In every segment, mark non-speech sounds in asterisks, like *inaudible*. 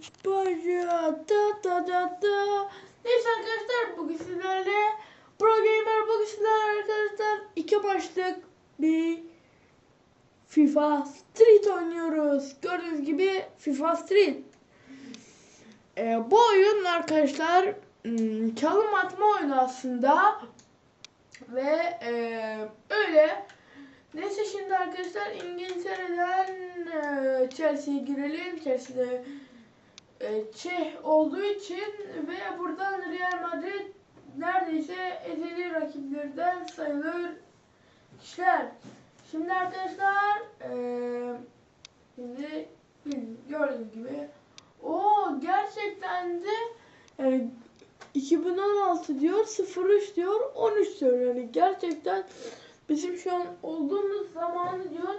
Paşa da da da da. Neyse arkadaşlar bugün sizlerle Pro Gamer bugün sizlerle arkadaşlar iki maçlık bir FIFA Street oynuyoruz. Gördüğünüz gibi FIFA Street. Ee, bu oyun arkadaşlar hmm, çalım atma oyunu aslında. Ve e, öyle. Neyse şimdi arkadaşlar İngiltere'den e, Chelsea'ye girelim. Chelsea'de Çeh olduğu için ve buradan Real Madrid neredeyse ezeli rakiplerden sayılır kişiler. Şimdi arkadaşlar e, şimdi gördüğünüz gibi o gerçekten de yani 2016 diyor 03 diyor 13 diyor yani gerçekten bizim şu an olduğumuz zamanı diyor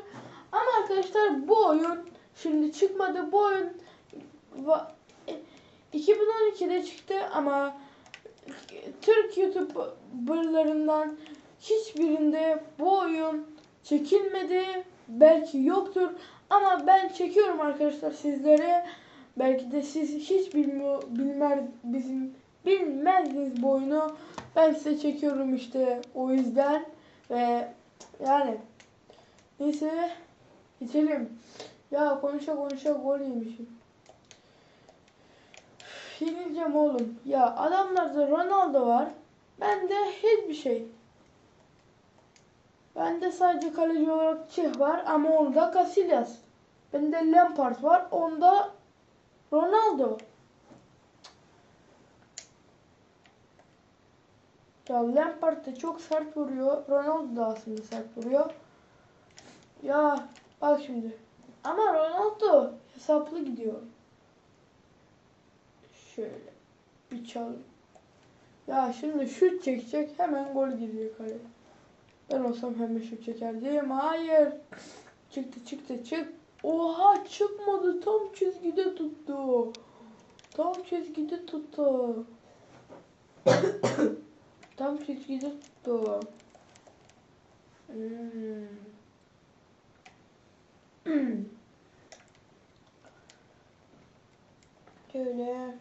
ama arkadaşlar bu oyun şimdi çıkmadı bu oyun e, 2012'de çıktı ama Türk YouTuber'larından hiçbirinde bu oyun çekilmedi. Belki yoktur ama ben çekiyorum arkadaşlar sizlere. Belki de siz hiç bilmiyor, bilmez bizim bilmezdiniz bu oyunu. Ben size çekiyorum işte o yüzden ve yani neyse geçelim. Ya konuşa konuşa gol yemişim. Yenileceğim oğlum. Ya adamlarda Ronaldo var. Bende hiçbir şey. Bende sadece kaleci olarak Çeh var ama onda Casillas. Bende Lampard var. Onda Ronaldo. Ya Lampard da çok sert vuruyor. Ronaldo da aslında sert vuruyor. Ya bak şimdi. Ama Ronaldo hesaplı gidiyor. Şöyle bir çalım. Ya şimdi şut çekecek hemen gol girecek kaleye. Ben olsam hemen şut çekerdim. Hayır. Çıktı çıktı çık. Oha çıkmadı. Tam çizgide tuttu. Tam çizgide tuttu. *coughs* Tam çizgide tuttu. Hmm. *coughs* Şöyle.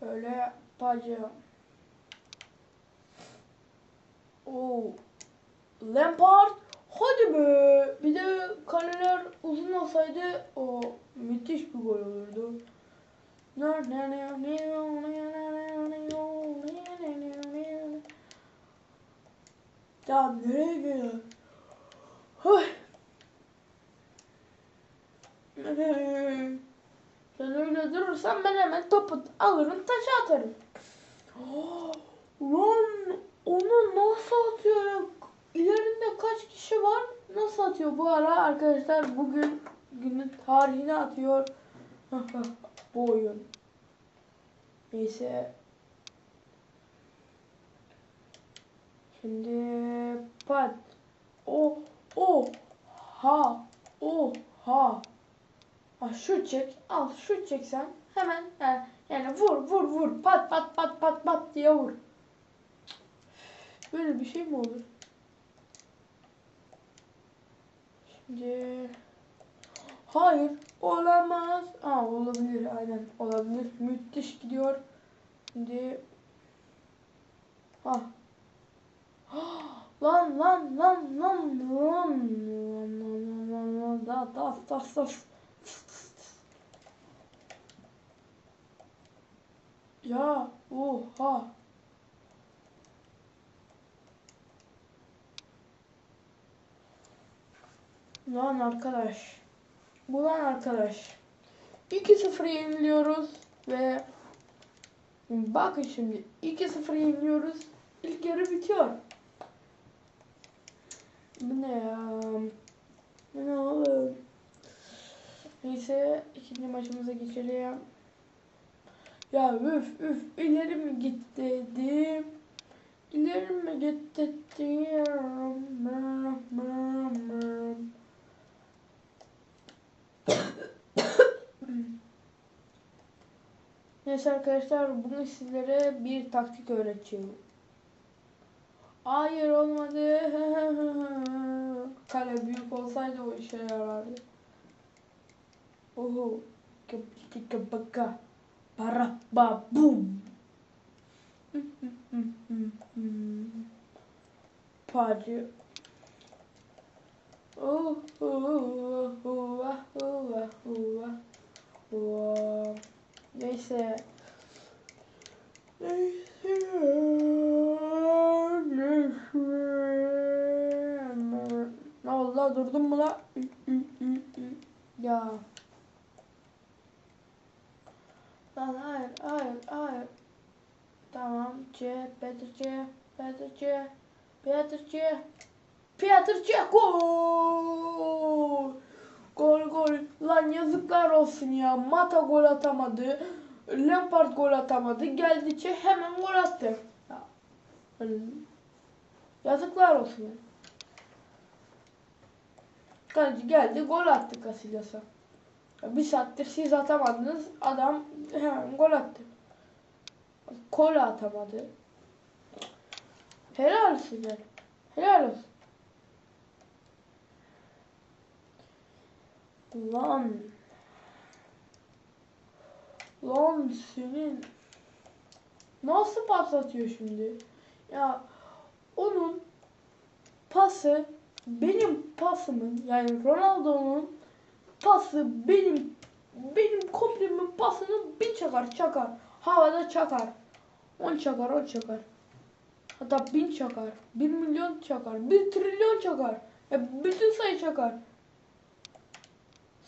Öyle yapacağım. Oo. Lampard. Hadi be. Bir de kaleler uzun olsaydı o müthiş bir gol olurdu. Ya nereye gidiyor? Hoy. Sen öyle durursan ben hemen topu alırım taça atarım. Oh, Lan onu nasıl atıyor? İlerinde kaç kişi var? Nasıl atıyor bu ara arkadaşlar bugün günün tarihini atıyor. *laughs* bu oyun. Neyse. Şimdi pat. O o ha o ha. Ha şut çek. Al şut çeksen hemen yani, vur vur vur pat pat pat pat pat diye vur. Böyle bir şey mi olur? Şimdi hayır olamaz. Aa olabilir aynen olabilir. Müthiş gidiyor. Şimdi ha. Lan lan lan lan lan lan lan lan lan da da da da Ya oha. Lan arkadaş. Bu lan arkadaş. 2-0 yeniliyoruz ve bakın şimdi 2-0 yeniliyoruz. İlk yarı bitiyor. Bu ne ya? Bu ne oğlum? Neyse ikinci maçımıza geçelim. Ya üf üf ileri mi git dedim. İleri mi git dedim. Neyse arkadaşlar bugün sizlere bir taktik öğreteceğim. Hayır olmadı. Kale büyük olsaydı o işe yarardı. Oho. Kika baka. Para ba boom. Party. Oh, oh, oh, oh, oh, oh. Oh. Neyse. Ne oldu la durdun mu la? Ya. Lan hayır hayır hayır. Tamam C, Peter C, Peter C, Peter C, Peter C gol! Gol gol. Lan yazıklar olsun ya. Mata gol atamadı. Lampard gol atamadı. Geldi Çe hemen gol attı. Ya. Yazıklar olsun ya. Geldi gol attı Casillas'a. Bir saattir siz atamadınız. Adam hemen gol attı. Gol atamadı. Helal yani. Helal olsun. Lan. Lan senin. Nasıl pas atıyor şimdi? Ya onun pası benim pasımın yani Ronaldo'nun pası benim benim komplimin pasını bir çakar çakar. Havada çakar. On çakar on çakar. Hatta bin çakar. Bir milyon çakar. Bir trilyon çakar. Ya bütün sayı çakar.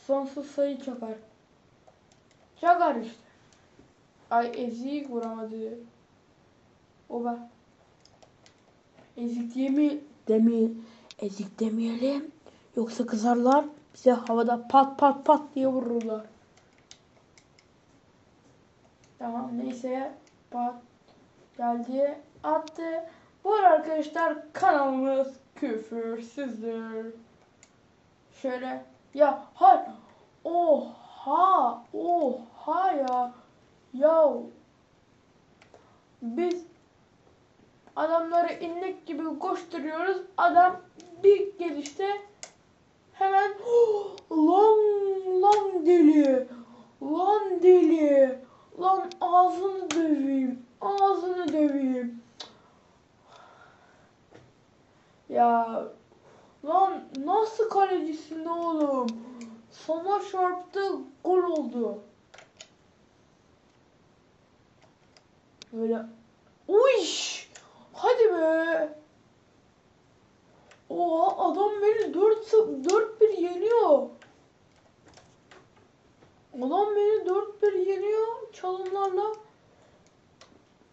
Sonsuz sayı çakar. Çakar işte. Ay ezik vuramadı. Oba. Ezik diye mi ezik demeyelim. Yoksa kızarlar bize havada pat pat pat diye vururlar. Tamam neyse pat geldi attı. Bu arkadaşlar kanalımız küfürsüzdür. Şöyle ya hayır. Oha oha ya. Ya biz adamları inlik gibi koşturuyoruz. Adam bir gelişte hemen *gasps* lan lan deli. Lan deli. Lan ağzını döveyim ağzını döveyim. Ya lan nasıl kalecisin oğlum? Sana çarptı gol oldu. Böyle uş hadi be Oha adam beni 4 4-1 yeniyor. Adam beni 4-1 yeniyor çalımlarla.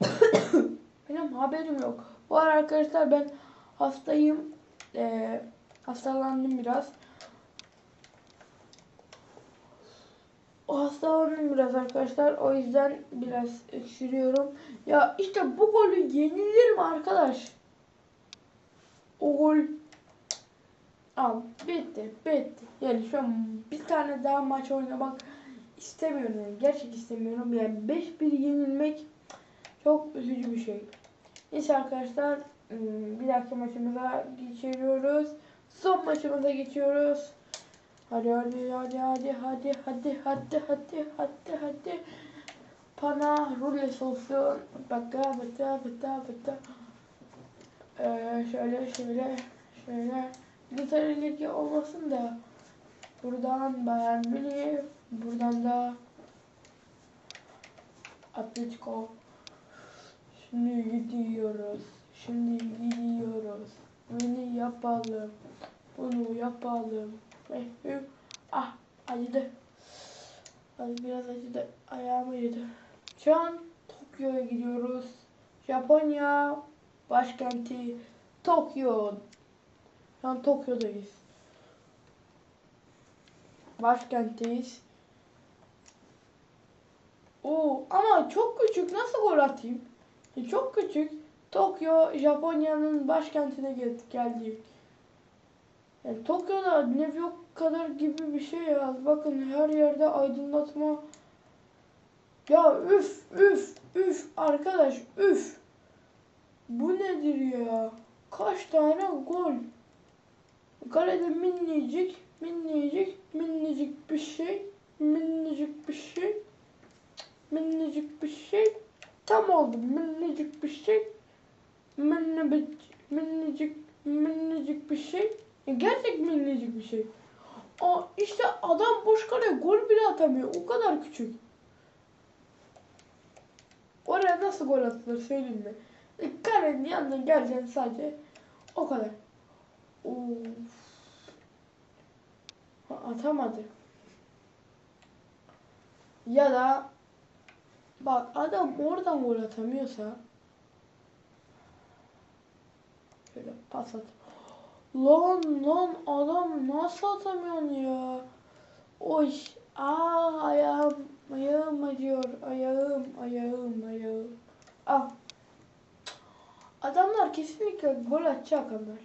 *coughs* Benim haberim yok. Bu arada arkadaşlar ben hastayım. Ee, hastalandım biraz. O hastalandım biraz arkadaşlar. O yüzden biraz öksürüyorum. Ya işte bu golü yenilir mi arkadaş? O gol Al bitti bitti. Yani şu an bir tane daha maç oynamak istemiyorum. Yani. Gerçek istemiyorum. Yani 5-1 yenilmek çok üzücü bir şey. Neyse arkadaşlar ıı, bir dahaki maçımıza geçiyoruz. Son maçımıza geçiyoruz. Hadi hadi hadi hadi hadi hadi hadi hadi hadi hadi Pana rules olsun. Baka baka baka baka. Ee, şöyle şöyle şöyle İngiltere Ligi olmasın da buradan Bayern Münih, buradan da Atletico. Şimdi gidiyoruz. Şimdi gidiyoruz. Bunu yapalım. Bunu yapalım. Ah acıdı. Az biraz acıdı. Ayağımı yedi. Şu an Tokyo'ya gidiyoruz. Japonya başkenti Tokyo. Şu an Tokyo'dayız. Başkentteyiz. Oo, ama çok küçük. Nasıl gol atayım? E, çok küçük. Tokyo, Japonya'nın başkentine gel geldik. Yani Tokyo'da New York kadar gibi bir şey ya. Bakın her yerde aydınlatma. Ya üf üf üf arkadaş üf. Bu nedir ya? Kaç tane gol? O Karede minicik, minicik, minicik bir şey, minicik bir şey, minicik bir şey. Tam oldu minicik bir şey. Minicik, minicik, minicik bir şey. Ya gerçek minicik bir şey. Aa, işte adam boş kaleye gol bile atamıyor. O kadar küçük. Oraya nasıl gol atılır söyleyeyim mi? Karenin yanına geleceksin sadece. O kadar. Of. Atamadı. Ya da bak adam oradan gol atamıyorsa şöyle pas at. Lan lan adam nasıl atamıyorsun ya? Oy. Aa ayağım ayağım acıyor. Ayağım ayağım ayağım. Ah. Adamlar kesinlikle gol atacak Ömer.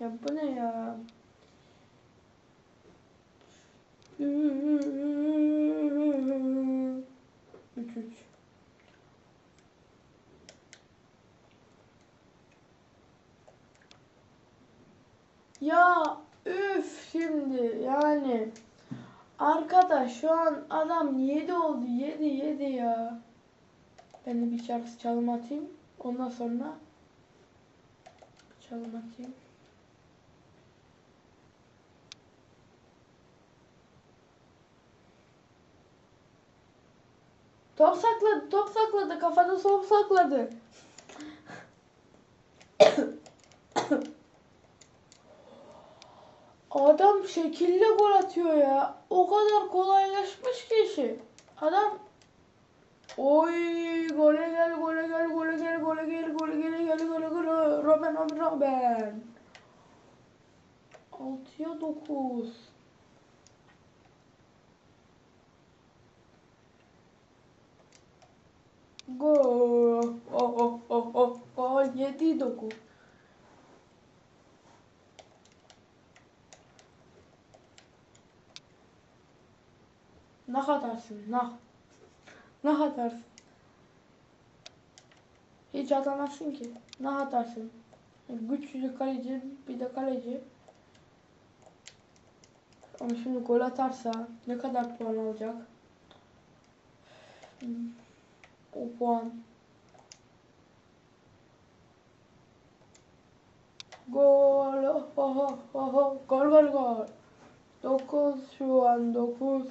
Ya bu ne ya? Üç üç. Ya üf şimdi yani arkadaş şu an adam 7 oldu 7 7 ya. Ben de bir şarkı çalım atayım. Ondan sonra çalım atayım. Top sakladı, top sakladı, kafada top sakladı. Adam şekilli gol atıyor ya. O kadar kolaylaşmış ki işi. Adam Oy gole gel gole gel gole gel gole gel gole gel gel gole gel Robben Robben Robben 6'ya 9 Gol. Oh oh oh oh. Gol 7 9. Nah atarsın nah. Nah atarsın. Hiç atamazsın ki. Nah atarsın. Güçlü kaleci bir de kaleci. Ama şimdi gol atarsa ne kadar puan alacak? O puan. Gol. Oh, oh, oh, oh. Gol gol gol. 9 şu an 9.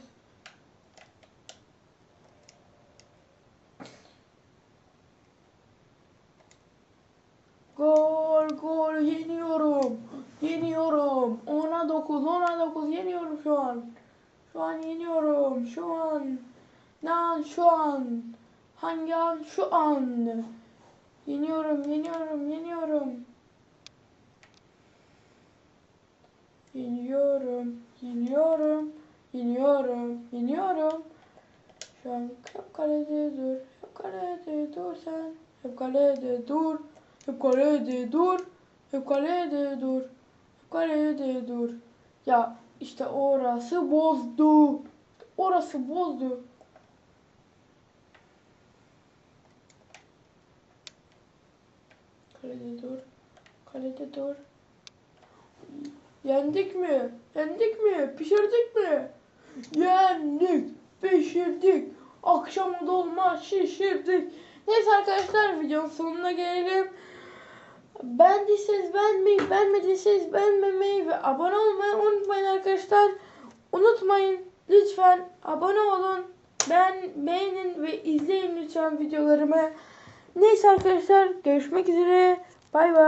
Gol gol yeniyorum. Yeniyorum. 10'a 9 10'a 9 yeniyorum şu an. Şu an yeniyorum. Şu an. Lan şu an. Hangi an? Şu an. Yeniyorum, yeniyorum, yeniyorum. Yeniyorum, yeniyorum, yeniyorum, yeniyorum. Şu an hep kalede dur, hep kalede dur sen. Hep kalede dur, hep kalede dur, hep kalede dur, hep kalede dur. Ya işte orası bozdu. Orası bozdu. Kalede dur. Kalede dur. Yendik mi? Yendik mi? Pişirdik mi? Yendik. Pişirdik. Akşam dolma şişirdik. Neyse arkadaşlar videonun sonuna gelelim. Beğendiyseniz beğenmeyi, beğenmediyseniz beğenmemeyi ve abone olmayı unutmayın arkadaşlar. Unutmayın lütfen abone olun. Ben beğenin ve izleyin lütfen videolarımı. Neyse arkadaşlar görüşmek üzere. Bay bay.